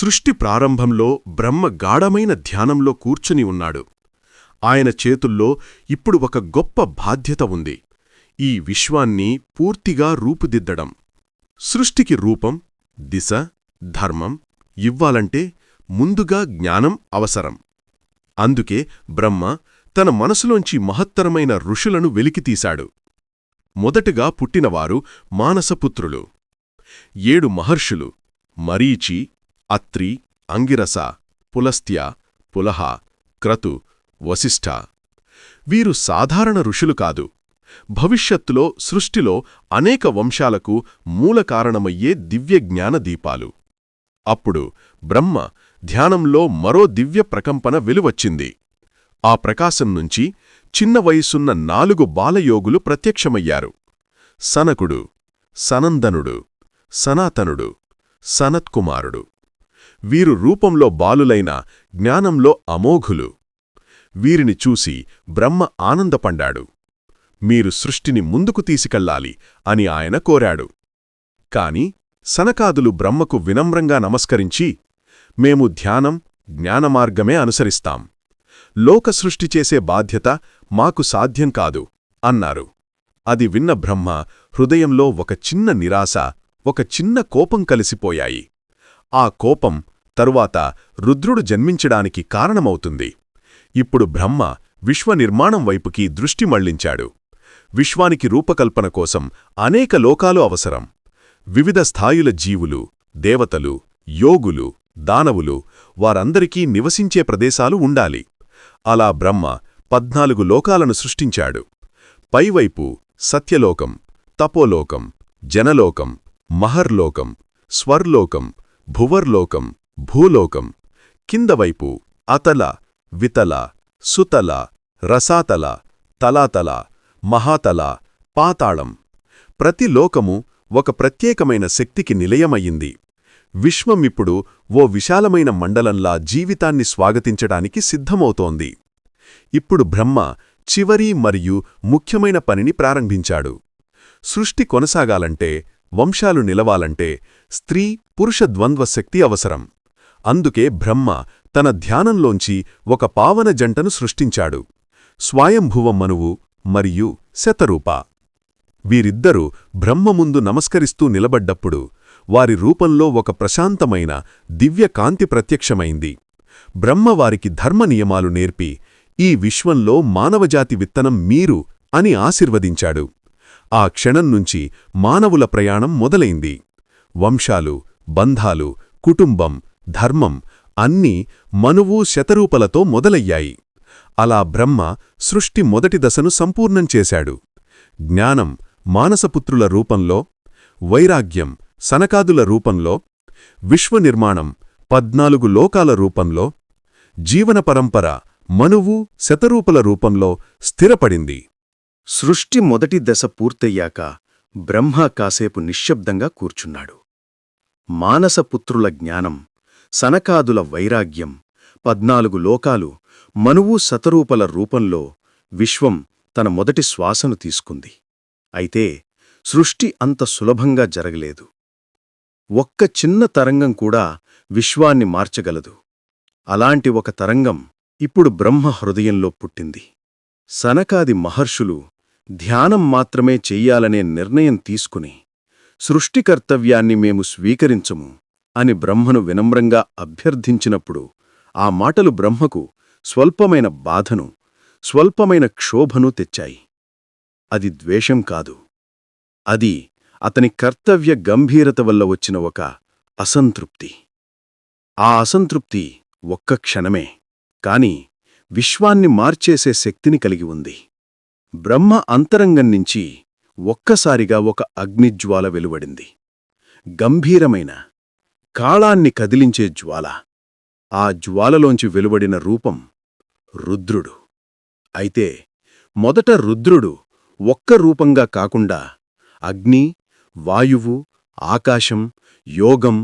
సృష్టి ప్రారంభంలో బ్రహ్మ గాఢమైన ధ్యానంలో కూర్చుని ఉన్నాడు. ఆయన చేతుల్లో ఇప్పుడు ఒక గొప్ప బాధ్యత ఉంది. ఈ విశ్వాన్ని పూర్తిగా రూపుదిద్దడం. సృష్టికి రూపం దిశ ధర్మం ఇవ్వాలంటే ముందుగా జ్ఞానం అవసరం. అందుకే బ్రహ్మ తన మనసులోంచి మహత్తరమైన ఋషులను వెలికితీశాడు. మొదటగా పుట్టినవారు మానసపుత్రులు. ఏడు మహర్షులు మరీచి అత్రి అంగిరస పులస్త్య పులహ క్రతు వశిష్ఠ. వీరు సాధారణ ఋషులు కాదు. భవిష్యత్తులో సృష్టిలో అనేక వంశాలకు మూలకారణమయ్యే దివ్యజ్ఞాన దీపాలు. అప్పుడు బ్రహ్మ ధ్యానంలో మరో దివ్య ప్రకంపన వెలువచ్చింది. ఆ ప్రకాశం నుంచి చిన్న వయసున్న నాలుగు బాలయోగులు ప్రత్యక్షమయ్యారు. సనకుడు సనందనుడు సనాతనుడు సనత్కుమారుడు. వీరు రూపంలో బాలులైన జ్ఞానంలో అమోఘులు. వీరిని చూసి బ్రహ్మ ఆనందపండాడు మీరు సృష్టిని ముందుకు తీసుకెళ్ళాలి అని ఆయన కోరాడు. కాని సనకాదులు బ్రహ్మకు వినమ్రంగా నమస్కరించి మేము ధ్యానం జ్ఞానమార్గమే అనుసరిస్తాం. లోక సృష్టి చేసే బాధ్యత మాకు సాధ్యం కాదు అన్నారు. అది విన్న బ్రహ్మ హృదయంలో ఒక చిన్న నిరాశ ఒక చిన్న కోపం కలిసిపోయాయి. ఆ కోపం తరువాత రుద్రుడు జన్మించడానికి కారణమవుతుంది. ఇప్పుడు బ్రహ్మ విశ్వనిర్మాణం వైపుకి దృష్టి మళ్ళించాడు. విశ్వానికి రూపకల్పన కోసం అనేక లోకాలు అవసరం. వివిధ స్థాయుల జీవులు దేవతలు యోగులు దానవులు వారందరికీ నివసించే ప్రదేశాలు ఉండాలి. అలా బ్రహ్మ పద్నాలుగు లోకాలను సృష్టించాడు. పైవైపు సత్యలోకం తపోలోకం జనలోకం మహర్లోకం స్వర్లోకం భువర్లోకం భూలోకం కిందవైపు అతల వితల సుతల రసాతల తలాతల మహాతల పాతాళం. ప్రతి లోకము ఒక ప్రత్యేకమైన శక్తికి నిలయమయ్యింది. విశ్వమిప్పుడు ఓ విశాలమైన మండలంలా జీవితాన్ని స్వాగతించడానికి సిద్ధమవుతోంది. ఇప్పుడు బ్రహ్మ చివరి మరియు ముఖ్యమైన పనిని ప్రారంభించాడు. సృష్టి కొనసాగాలంటే వంశాలు నిలవాలంటే స్త్రీ పురుష ద్వంద్వ శక్తి అవసరం. అందుకే బ్రహ్మ తన ధ్యానంలోంచి ఒక పావన జంటను సృష్టించాడు. స్వాయంభువ మనువు మరియు శతరూప. వీరిద్దరూ బ్రహ్మ ముందు నమస్కరిస్తూ నిలబడ్డప్పుడు వారి రూపంలో ఒక ప్రశాంతమైన దివ్య కాంతి ప్రత్యక్షమైంది. బ్రహ్మవారికి ధర్మ నియమాలు నేర్పి ఈ విశ్వంలో మానవజాతి విత్తనం మీరు అని ఆశీర్వదించాడు. ఆ క్షణం నుంచి మానవుల ప్రయాణం మొదలైంది. వంశాలు బంధాలు కుటుంబం ధర్మం అన్నీ మనువు శతరూపలతో మొదలయ్యాయి. అలా బ్రహ్మ సృష్టి మొదటి దశను సంపూర్ణం చేశాడు. జ్ఞానం మానసపుత్రుల రూపంలో వైరాగ్యం సనకాదుల రూపంలో విశ్వనిర్మాణం పద్నాలుగు లోకాల రూపంలో జీవన పరంపర మనువు శతరూపల రూపంలో స్థిరపడింది. సృష్టి మొదటి దశ పూర్తయ్యాక బ్రహ్మ కాసేపు నిశ్శబ్దంగా కూర్చున్నాడు. మానసపుత్రుల జ్ఞానం సనకాదుల వైరాగ్యం పద్నాలుగు లోకాలు మనువు శతరూపల రూపంలో విశ్వం తన మొదటి శ్వాసను తీసుకుంది. అయితే సృష్టి అంత సులభంగా జరగలేదు. ఒక్క చిన్న తరంగం కూడా విశ్వాన్ని మార్చగలదు. అలాంటి ఒక తరంగం ఇప్పుడు బ్రహ్మ హృదయంలో పుట్టింది. సనకాది మహర్షులు ధ్యానం మాత్రమే చెయ్యాలనే నిర్ణయం తీసుకుని సృష్టికర్తవ్యాన్ని మేము స్వీకరించము అని బ్రహ్మను వినమ్రంగా అభ్యర్థించినప్పుడు ఆ మాటలు బ్రహ్మకు స్వల్పమైన బాధను స్వల్పమైన క్షోభను తెచ్చాయి. అది ద్వేషం కాదు. అది అతని కర్తవ్య గంభీరత వల్ల వచ్చిన ఒక అసంతృప్తి. ఆ అసంతృప్తి ఒక్క క్షణమే. కాని విశ్వాన్ని మార్చేసే శక్తిని కలిగి ఉంది. బ్రహ్మ అంతరంగం నుంచి ఒక్కసారిగా ఒక అగ్నిజ్వాల వెలువడింది. గంభీరమైన కాళాన్ని కదిలించే జ్వాల. ఆ జ్వాలలోంచి వెలువడిన రూపం రుద్రుడు. అయితే మొదట రుద్రుడు ఒక్క రూపంగా కాకుండా అగ్ని వాయువు ఆకాశం యోగం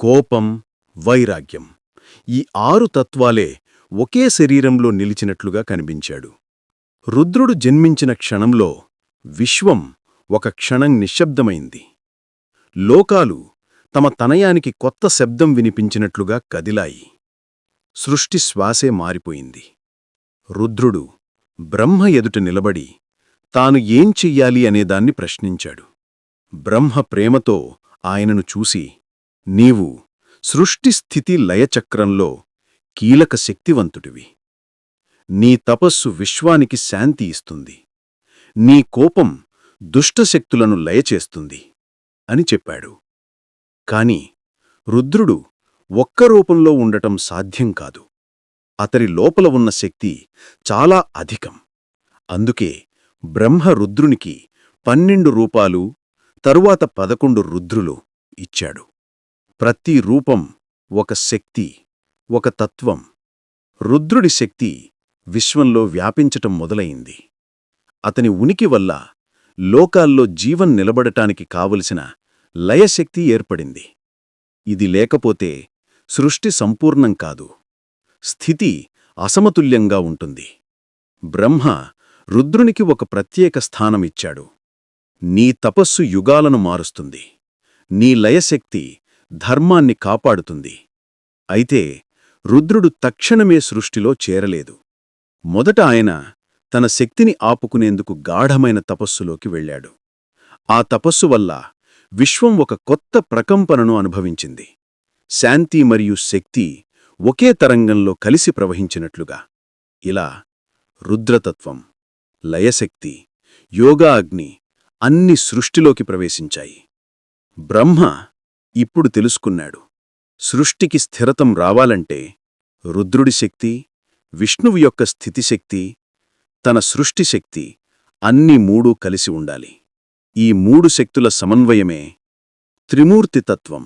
కోపం వైరాగ్యం ఈ ఆరు తత్వాలే ఒకే శరీరంలో నిలిచినట్లుగా కనిపించాడు. రుద్రుడు జన్మించిన క్షణంలో విశ్వం ఒక క్షణం నిశ్శబ్దమైంది. లోకాలు తమ తనయానికి కొత్త శబ్దం వినిపించినట్లుగా కదిలాయి. సృష్టి శ్వాసే మారిపోయింది. రుద్రుడు బ్రహ్మ ఎదుట నిలబడి తాను ఏం చెయ్యాలి అనేదాన్ని ప్రశ్నించాడు. బ్రహ్మ ప్రేమతో ఆయనను చూసి నీవు సృష్టి స్థితి లయచక్రంలో కీలక శక్తివంతుడివి. నీ తపస్సు విశ్వానికి శాంతి ఇస్తుంది. నీ కోపం దుష్టశక్తులను లయచేస్తుంది అని చెప్పాడు. కాని రుద్రుడు ఒక్క రూపంలో ఉండటం సాధ్యం కాదు. అతరి లోపల ఉన్న శక్తి చాలా అధికం. అందుకే బ్రహ్మ రుద్రునికి పన్నెండు రూపాలు తరువాత పదకొండు రుద్రులు ఇచ్చాడు. ప్రతి రూపం ఒక శక్తి ఒక తత్వం. రుద్రుడి శక్తి విశ్వంలో వ్యాపించటం మొదలయింది అతని ఉనికి వల్ల లోకాల్లో జీవం నిలబడటానికి కావలసిన లయశక్తి ఏర్పడింది. ఇది లేకపోతే సృష్టి సంపూర్ణం కాదు. స్థితి అసమతుల్యంగా ఉంటుంది. బ్రహ్మ రుద్రునికి ఒక ప్రత్యేక స్థానమిచ్చాడు నీ తపస్సు యుగాలను మారుస్తుంది. నీ లయశక్తి ధర్మాన్ని కాపాడుతుంది. అయితే రుద్రుడు తక్షణమే సృష్టిలో చేరలేదు. మొదట ఆయన తన శక్తిని ఆపుకునేందుకు గాఢమైన తపస్సులోకి వెళ్ళాడు. ఆ తపస్సు వల్ల విశ్వం ఒక కొత్త ప్రకంపనను అనుభవించింది. శాంతి మరియు శక్తి ఒకే తరంగంలో కలిసి ప్రవహించినట్లుగా. ఇలా రుద్రతత్వం లయశక్తి యోగా అగ్ని అన్ని సృష్టిలోకి ప్రవేశించాయి. బ్రహ్మ ఇప్పుడు తెలుసుకున్నాడు. సృష్టికి స్థిరతం రావాలంటే రుద్రుడి శక్తి విష్ణువు యొక్క స్థితిశక్తి తన సృష్టిశక్తి అన్ని మూడూ కలిసి ఉండాలి. ఈ మూడు శక్తుల సమన్వయమే త్రిమూర్తితత్వం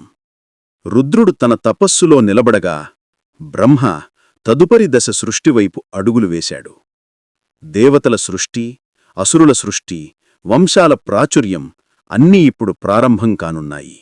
రుద్రుడు తన తపస్సులో నిలబడగా బ్రహ్మ తదుపరి దశ సృష్టివైపు అడుగులు వేశాడు. దేవతల సృష్టి అసురుల సృష్టి వంశాల ప్రాచుర్యం అన్నీ ఇప్పుడు ప్రారంభం కానున్నాయి.